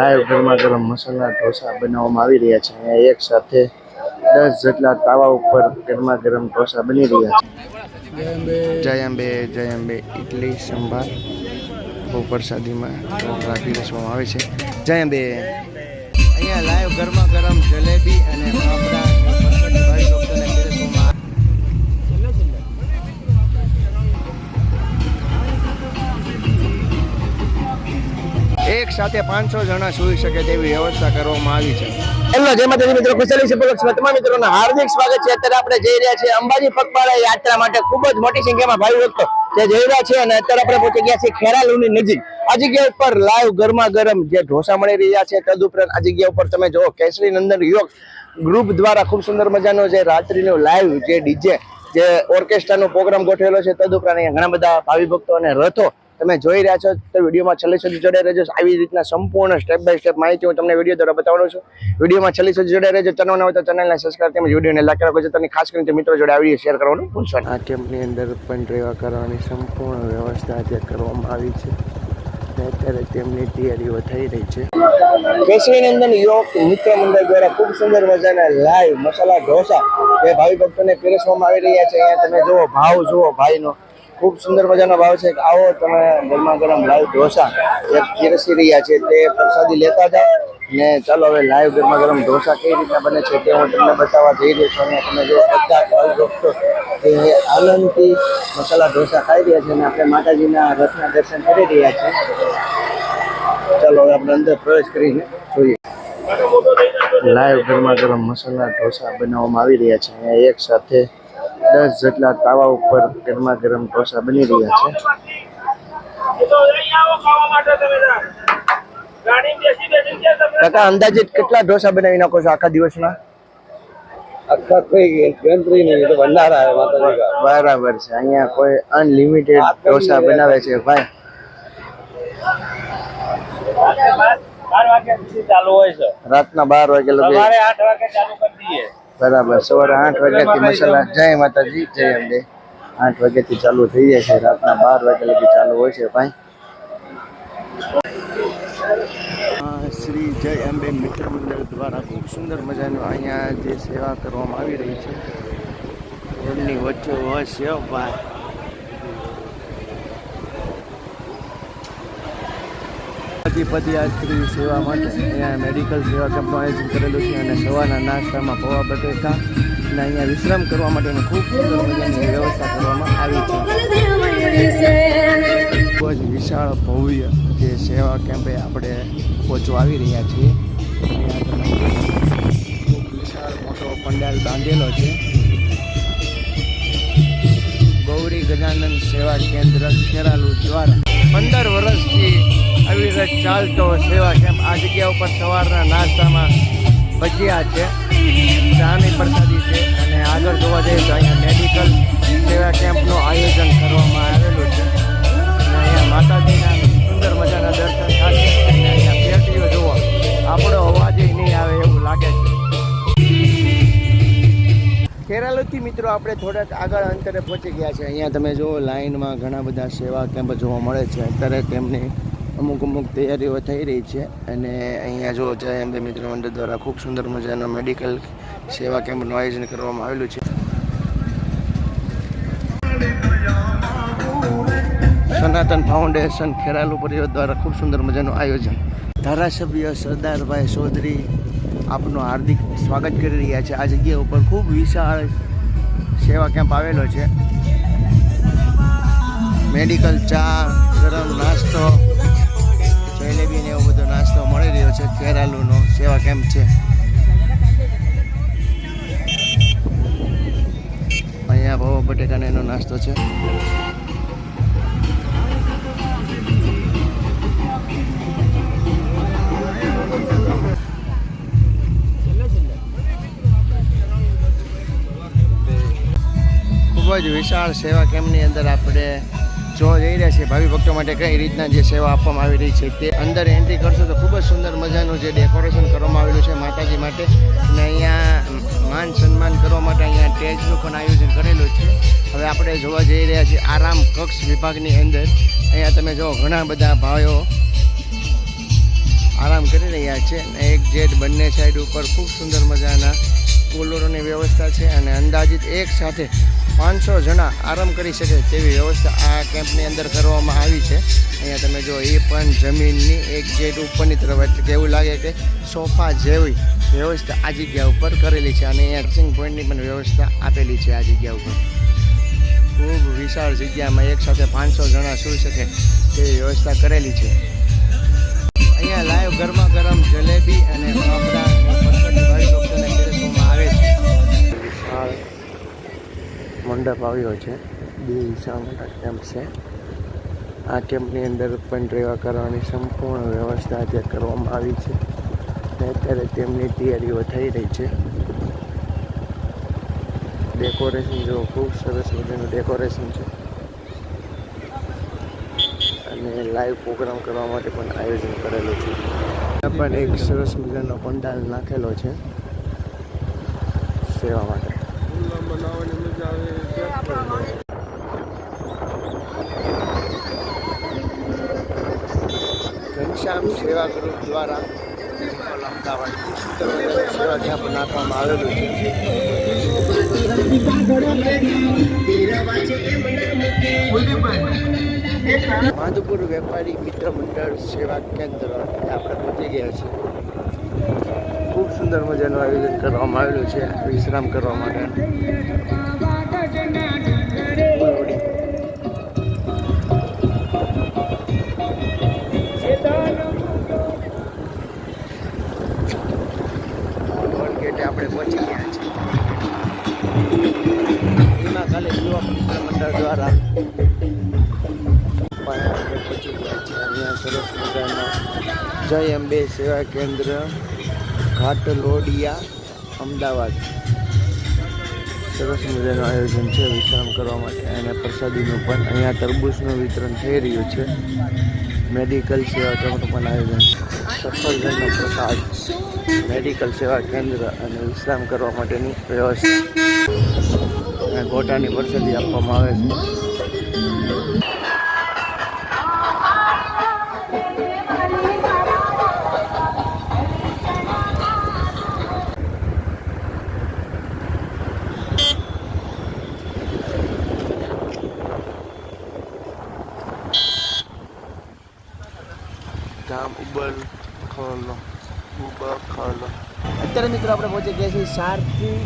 Live ગરમા ગરમ મસાલા, ઢોસા બનાવવામાં આવી રહ્યા છે. અહીંયા એક સાથે દસ જેટલા તાવા ઉપર ગરમા ગરમ ઢોસા બની રહ્યા છે. જય અંબે જય અંબે. ઇડલી સંભાર બહુ પ્રસાદીમાં રાખી પીરસવામાં આવે છે. જય અંબે. અહીંયા લાઈવ ગરમા ગરમ જલેબી અને સાથે પાંચસો જણા સુઈ શકે તેવી વ્યવસ્થા કરવામાં આવી છે. હેલો, જય માતાજી, મિત્રો કુશલી છે તમામ મિત્રોનું હાર્દિક સ્વાગત છે. અત્યારે આપણે જઈ રહ્યા છીએ અંબાજી પગપાળા યાત્રા માટે. ખૂબ જ મોટી સંખ્યામાં ભાઈ ભક્તો જે જઈ રહ્યા છે અને અત્યારે આપણે પહોંચી ગયા છીએ ખેરાલુની નજીક. આ જગ્યા ઉપર લાઈવ ગરમા ગરમ જે ઢોસા મળી રહ્યા છે, તદુપરાંત આ જગ્યા ઉપર તમે જુઓ, કેસરી નંદન યોગ ગ્રુપ દ્વારા ખૂબ સુંદર મજાનો જે રાત્રિનો લાઈવ જે ડીજે જે ઓર્કેસ્ટ્રાનો પ્રોગ્રામ ગોઠવેલો છે. તદુપરાંત અહીંયા ઘણા બધા ભાવિ ભક્તો અને રથો તમે જોઈ રહ્યા છો તો વિડીયોમાં છેલ્લે સુધી જોડાઈ રહેજો. આવી રીતના સંપૂર્ણ સ્ટેપ બાય સ્ટેપ માહિતી હું તમને વીડિયો દ્વારા બતાવવાનો છું. વિડીયોમાં છેલ્લે સુધી જોડાઈ રહેજો. ચેનલ હોય તો ચેનલને સબસ્ક્રાઈબ તેમજ વિડીયોને લાઈક રાખો છો તમને ખાસ કરીને મિત્રો જોડે આ વીડિયો શેર કરવાનું ભૂલશો આ કેમ્પની અંદર પણ રહેવા કરવાની સંપૂર્ણ વ્યવસ્થા જે કરવામાં આવી છે. અત્યારે તેમની તૈયારીઓ થઈ રહી છે. કેસરીનંદન યુવક મિત્ર મંડળ દ્વારા ખૂબ સુંદર મજાના લાઈવ મસાલા ઢોસા જે ભાવિ ભક્તોને પીરસવામાં આવી રહ્યા છે. અહીંયા તમે જુઓ ભાવ જુઓ ભાઈનો. ખૂબ સુંદર મજાનો ભાવ છે. આવો તમે ગરમા ગરમ લાઈવ ઢોસા. જે પીરસી રહ્યા છે તે પ્રસાદી લેતા જાઓ ને ચાલો હવે લાઈવ ગરમા ગરમ ઢોસા કઈ રીતના બને છે તે હું તમને બતાવવા જઈ રહ્યો છું. અને તમે જો બધા ભક્તો જે આનંદથી મસાલા ઢોસા ખાઈ રહ્યા છે અને આપણે માતાજીના રથના દર્શન કરી રહ્યા છીએ ચાલો હવે આપણે અંદર પ્રવેશ કરીને જોઈએ. લાઈવ ગરમા ગરમ મસાલા ઢોસા બનાવવામાં આવી રહ્યા છે. એક સાથે દસ જેટલા તાવા ઉપર ગરમા ગરમ ઢોસા બની રહ્યા છે. કાકા અંદાજિત કેટલા ઢોસા બનાવી નાખો છો આખા દિવસના? આખા કોઈ નહીં તો બરાબર છે અહીંયા કોઈ અનલિમિટેડ ઢોસા બનાવે છે ભાઈ. રાતના બાર વાગે લગી. સવારે બરાબર. સવારે આઠ વાગ્યાથી મસાલા. જય માતાજી, જય અંબે. આઠ વાગ્યાથી ચાલુ થઈ જાય છે. રાતના બાર વાગ્યા લગી ચાલુ હોય છે ભાઈ. શ્રી જય અંબે મિત્ર મંડળ દ્વારા ખૂબ સુંદર મજાનું અહીંયા જે સેવા કરવામાં આવી રહી છે. રોડની વચ્ચે વચ છે ભાઈ. પતિ આશ્રી સેવા માટે અહીંયા મેડિકલ સેવા કેમ્પનું આયોજન કરેલું છે અને સવારના નાસ્તામાં પૌવા બટેકા અને અહીંયા વિશ્રામ કરવા માટેની ખૂબ મજાની વ્યવસ્થા કરવામાં આવી છે. ખૂબ જ વિશાળ ભવ્ય જે સેવા કેમ્પે આપણે પહોંચવા આવી રહ્યા છીએ. ખૂબ વિશાળ મોટો પંડાલ બાંધેલો છે. ગૌરી ગજાનંદ સેવા કેન્દ્ર ખેરાલુ દ્વારા પંદર વર્ષથી આવી રીતે ચાલતો સેવા કેમ્પ આ જગ્યા ઉપર સવારના નાસ્તામાં ભજીયા છે. ચાની પ્રસાદી છે. અને આગળ જોવા જઈએ તો અહીંયા મેડિકલ સેવા કેમ્પનું આયોજન કરવામાં આવેલું છે. અને અહીંયા માતાજીના સુંદર મજાના દર્શન થાય અને અહીંયા પેટીઓ જુઓ. આપણો અવાજ નહીં આવે એવું લાગે છે. કેરાલુથી મિત્રો આપણે થોડાક આગળ અંતરે પહોંચી ગયા છે. અહીંયા તમે જુઓ લાઇનમાં ઘણા બધા સેવા કેમ્પ જોવા મળે છે. અત્યારે તેમની અમુક અમુક તૈયારીઓ થઈ રહી છે અને અહીંયા જો જય અંબે મિત્ર મંડળ દ્વારા ખૂબ સુંદર મજાનો મેડિકલ સેવા કેમ્પનું આયોજન કરવામાં આવેલું છે. સનાતન ફાઉન્ડેશન ખેરાલુ પરિવાર દ્વારા ખૂબ સુંદર મજાનું આયોજન. ધારાસભ્ય સરદારભાઈ ચૌધરી આપનું હાર્દિક સ્વાગત કરી રહ્યા છે. આ જગ્યા ઉપર ખૂબ વિશાળ સેવા કેમ્પ આવેલો છે. મેડિકલ ચા, ગરમ નાસ્તો જલેબી ને એવો બધો નાસ્તો મળી રહ્યો છે. કેરાલુનો સેવા કેમ્પ છે. અહીંયા ભાવ બટેટાનો એનો નાસ્તો છે. ખૂબ જ વિશાળ સેવા કેમ્પની અંદર આપણે જોવા જઈ રહ્યા છે ભાવિ ભક્તો માટે કઈ રીતના જે સેવા આપવામાં આવી રહી છે તે અંદર એન્ટ્રી કરશો તો ખૂબ જ સુંદર મજાનું જે ડેકોરેશન કરવામાં આવેલું છે માતાજી માટે. અને અહીંયા માન સન્માન કરવા માટે અહીંયા સ્ટેજનું પણ આયોજન કરેલું છે. હવે આપણે જોવા જઈ રહ્યા છીએ આરામ કક્ષ વિભાગની અંદર. અહીંયા તમે જો ઘણા બધા ભાઈઓ આરામ કરી રહ્યા છે. અને એક જેટ બંને સાઈડ ઉપર ખૂબ સુંદર મજાના કુલરોની વ્યવસ્થા છે અને અંદાજિત એક સાથે પાંચસો જણા આરામ કરી શકે તેવી વ્યવસ્થા આ કેમ્પની અંદર કરવામાં આવી છે. અહીંયા તમે જો એ પણ જમીનની એક જેટ ઉપરની તરફ એટલે કે એવું લાગે કે સોફા જેવી વ્યવસ્થા આ જગ્યા ઉપર કરેલી છે અને અહીંયા ચિંગ પોઈન્ટની પણ વ્યવસ્થા આપેલી છે આ જગ્યા ઉપર. ખૂબ વિશાળ જગ્યામાં એક સાથે પાંચસો જણા સૂઈ શકે તેવી વ્યવસ્થા કરેલી છે. અહીંયા લાઈવ ગરમા ગરમ જલેબી અને ફાફડા મંડપ આવ્યો છે. બે વિશાળ મોટા કેમ્પ છે. આ કેમ્પની અંદર પણ રહેવા કરવાની સંપૂર્ણ વ્યવસ્થા અત્યારે કરવામાં આવી છે. અને અત્યારે તેમની તૈયારીઓ થઈ રહી છે. ડેકોરેશન જો ખૂબ સરસ મજાનું ડેકોરેશન છે. અને લાઈવ પ્રોગ્રામ કરવા માટે પણ આયોજન કરેલું છે. ત્યાં પણ એક સરસ મજાનો પંડાલ નાખેલો છે. સેવા માટે. ઘનશ્યામ સેવા ગ્રુપ દ્વારા અમદાવાદ સેવા ત્યાં નાખવામાં આવેલું છે માધુપુર વેપારી મિત્ર મંડળ સેવા કેન્દ્ર આપણે પહોંચી ગયા છીએ. ખૂબ સુંદર મજાનું આયોજન કરવામાં આવેલું છે, વિશ્રામ કરવા માટે. પહોંચી ગયા છે એમાં મંડળ દ્વારા પહોંચી ગયા છે અહીંયા સરસ મજાનો જય અંબે સેવા કેન્દ્ર ઘાટલોડિયા અમદાવાદ. સરસ મજાનું આયોજન છે વિશ્રામ કરવા માટે. અને પ્રસાદીનું પણ અહીંયા તરબૂચનું વિતરણ થઈ રહ્યું છે. મેડિકલ સેવા કેન્દ્ર પણ આયોજન સફરજનનો પ્રસાદ, મેડિકલ સેવા કેન્દ્ર અને વિશ્રામ કરવા માટેની વ્યવસ્થા. ગોટાની પ્રસાદી આપવામાં આવે છે. ગામ ઉબર ખોલો ઉબર ખોલો અત્યારે મિત્રો આપણે પહોંચી ગયા છીએ સારથી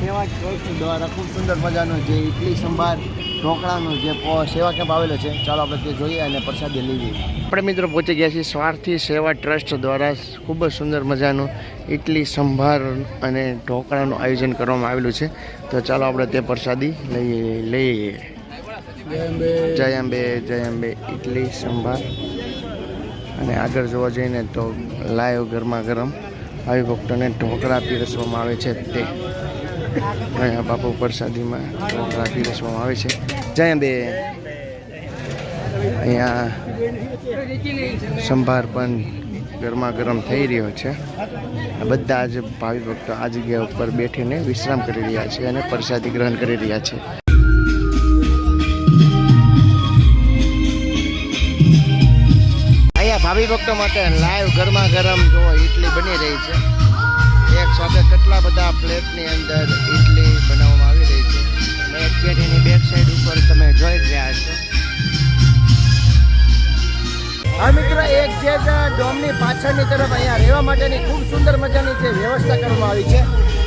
સેવા ટ્રસ્ટ દ્વારા ખૂબ સુંદર મજાનો જે ઇડલી સંભાર ઢોકળાનો જે સેવા કેમ્પ આવેલો છે. ચાલો આપણે તે જોઈએ અને પ્રસાદી લઈએ. આપણે મિત્રો પહોંચી ગયા છીએ સ્વાર્થી સેવા ટ્રસ્ટ દ્વારા ખૂબ જ સુંદર મજાનું ઇડલી સંભાર અને ઢોકળાનું આયોજન કરવામાં આવેલું છે. તો ચાલો આપણે તે પ્રસાદી લઈએ લઈએ. જય અંબે. જય અંબે ઇડલી સંભાર. અને આગળ જોવા જઈએ ને તો લાઈવ ગરમા ગરમ. આવી ભક્તોને ઢોકળા પીરસવામાં આવે છે તે. અહીંયા બાપુ પ્રસાદીમાં ઢોકળા પીરસવામાં આવે છે. જય બે અહીંયા સંભાર પણ ગરમા ગરમ થઈ રહ્યો છે. બધા જ ભાવિ ભક્તો આ જગ્યા ઉપર બેઠીને વિશ્રામ કરી રહ્યા છે અને પ્રસાદી ગ્રહણ કરી રહ્યા છે. ભાવિ ભક્તો માટે લાઈવ ગરમા ગરમ જો ઇડલી બની રહી છે. એક સાથે કેટલા બધા પ્લેટની અંદર ઇડલી બનાવવામાં આવી રહી છે. અને પ્લેટ એની બેક સાઈડ ઉપર તમે જોઈ રહ્યા છો. હા મિત્રો, એક જે ડોમની પાછળની તરફ અહીંયા રહેવા માટેની ખૂબ સુંદર મજાની જે વ્યવસ્થા કરવામાં આવી છે.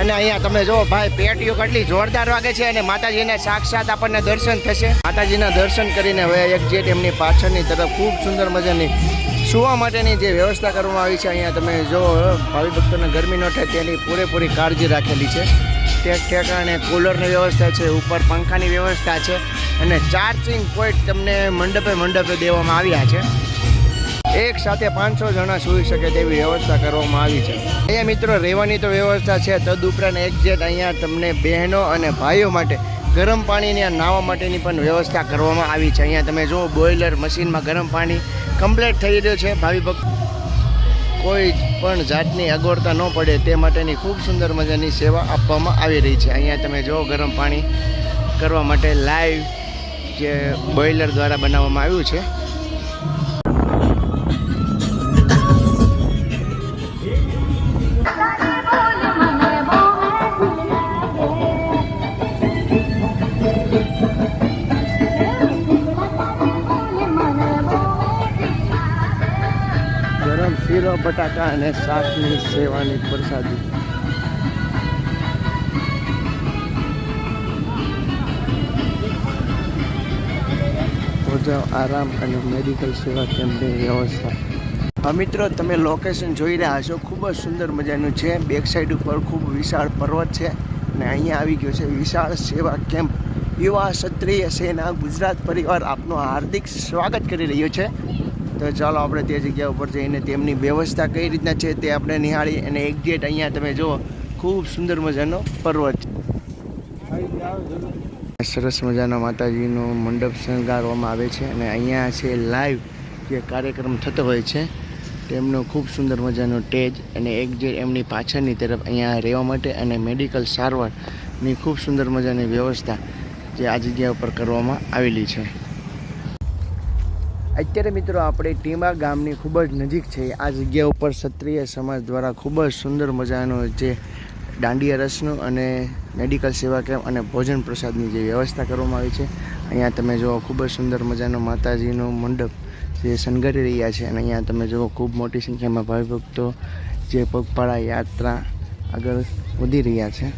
અને અહીંયા તમે જો ભાઈ પેટીઓ કેટલી જોરદાર વાગે છે અને માતાજીને સાક્ષાત આપણને દર્શન થશે. માતાજીના દર્શન કરીને હવે એક જેટ એમની પાછળની તરફ ખૂબ સુંદર મજાની સુવા માટેની જે વ્યવસ્થા કરવામાં આવી છે, અહીંયા તમે જો, ભાવિ ભક્તોને ગરમી ન થાય તેની પૂરેપૂરી કાળજી રાખેલી છે. ટેક ઠેકાણે કુલરની વ્યવસ્થા છે, ઉપર પંખાની વ્યવસ્થા છે અને ચાર્જિંગ પોઈન્ટ તમને મંડપે મંડપે દેવામાં આવ્યા છે. એક સાથે પાંચસો જણા સૂઈ શકે તેવી વ્યવસ્થા કરવામાં આવી છે. અહીંયા મિત્રો, રહેવાની તો વ્યવસ્થા છે, તદુપરાંત એક જેટ અહીંયા તમને બહેનો અને ભાઈઓ માટે ગરમ પાણીની નાહવા માટેની પણ વ્યવસ્થા કરવામાં આવી છે. અહીંયા તમે જુઓ બોઇલર મશીનમાં ગરમ પાણી કમ્પ્લીટ થઈ રહ્યું છે. ભાવિ ભક્ત, કોઈ પણ જાતની અગવડતા ન પડે તે માટેની ખૂબ સુંદર મજાની સેવા આપવામાં આવી રહી છે. અહીંયા તમે જુઓ, ગરમ પાણી કરવા માટે લાઈવ જે બોઇલર દ્વારા બનાવવામાં આવ્યું છે. બટાકા અને શાકની સેવાની પ્રસાદી. ભોજન, આરામ અને મેડિકલ સેવા કેમ્પની વ્યવસ્થા. મિત્રો, તમે લોકેશન જોઈ રહ્યા છો. ખૂબ જ સુંદર મજાનું છે. બેક સાઈડ ઉપર ખૂબ વિશાળ પર્વત છે અને અહીંયા આવી ગયો છે વિશાળ સેવા કેમ્પ. યુવા ક્ષત્રિય સેના ગુજરાત પરિવાર આપનું હાર્દિક સ્વાગત કરી રહ્યો છે. તો ચાલો આપણે તે જગ્યા ઉપર જઈને તેમની વ્યવસ્થા કઈ રીતના છે તે આપણે નિહાળી અને એક્ઝેક્ટ અહીંયા તમે જુઓ, ખૂબ સુંદર મજાનો પર્વત છે. સરસ મજાના માતાજીનો મંડપ શણગારવામાં આવે છે અને અહીંયા છે લાઈવ જે કાર્યક્રમ થતો હોય છે, તેમનો ખૂબ સુંદર મજાનો ટેજ અને એક જે એમની પાછળની તરફ અહીંયા રહેવા માટે અને મેડિકલ સારવારની ખૂબ સુંદર મજાની વ્યવસ્થા જે આ જગ્યા ઉપર કરવામાં આવેલી છે. અત્યારે મિત્રો આપણે ટીમા ગામની ખૂબ જ નજીક છે. આ જગ્યા ઉપર ક્ષત્રિય સમાજ દ્વારા ખૂબ જ સુંદર મજાનો જે દાંડિયા રસનું અને મેડિકલ સેવા કેમ્પ અને ભોજન પ્રસાદની જે વ્યવસ્થા કરવામાં આવી છે. અહીંયા તમે જુઓ ખૂબ જ સુંદર મજાનો માતાજીનો મંડપ જે શણગારી રહ્યા છે અને અહીંયા તમે જુઓ ખૂબ મોટી સંખ્યામાં ભાવિભક્તો જે પગપાળા યાત્રા આગળ વધી રહ્યા છે.